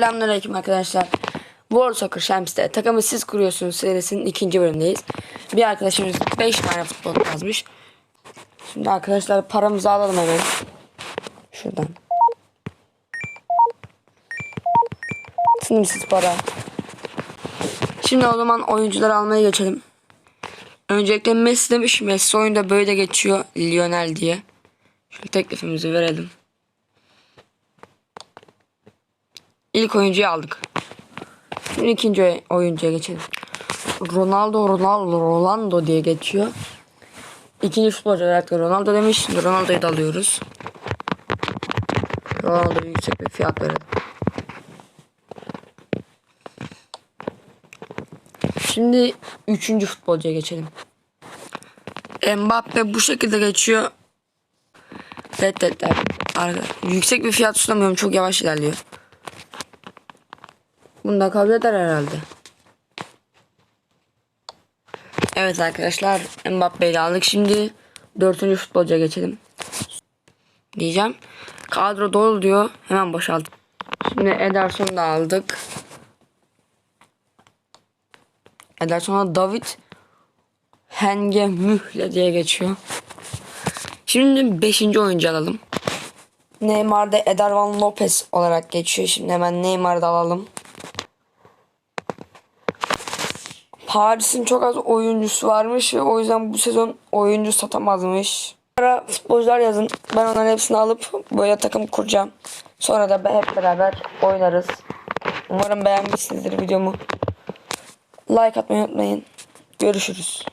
Selamünaleyküm arkadaşlar. World Soccer Champions'te takımı siz kuruyorsunuz serisinin ikinci bölümündeyiz. Bir arkadaşımız 5 tane futbol yazmış. Şimdi arkadaşlar paramızı alalım hemen. Şuradan. Sınırsız para. Şimdi o zaman oyuncuları almaya geçelim. Öncelikle Messi demiş. Messi oyunda böyle geçiyor. Lionel diye. Şöyle teklifimizi verelim. İlk oyuncuyu aldık. Şimdi ikinci oy- oyuncuya geçelim. Ronaldo, Ronaldo, Rolando diye geçiyor. İkinci futbolcu olarak Ronaldo demiş. Şimdi Ronaldo'yu da alıyoruz. Ronaldo'ya yüksek bir fiyat verelim. Şimdi üçüncü futbolcuya geçelim. Mbappe bu şekilde geçiyor. Reddetler. Yüksek bir fiyat sunamıyorum. Çok yavaş ilerliyor. Bunu da kabul eder herhalde. Evet arkadaşlar Mbappe'yi aldık. Şimdi dördüncü futbolcuya geçelim. Diyeceğim. Kadro dolu diyor. Hemen boşalt. Şimdi Ederson'u da aldık. Ederson'a David Henge Mühle diye geçiyor. Şimdi 5. oyuncu alalım. Neymar'da Edervan Lopez olarak geçiyor. Şimdi hemen Neymar'ı da alalım. Paris'in çok az oyuncusu varmış ve o yüzden bu sezon oyuncu satamazmış. Ara futbolcular yazın. Ben onların hepsini alıp böyle takım kuracağım. Sonra da hep beraber oynarız. Umarım beğenmişsinizdir videomu. Like atmayı unutmayın. Görüşürüz.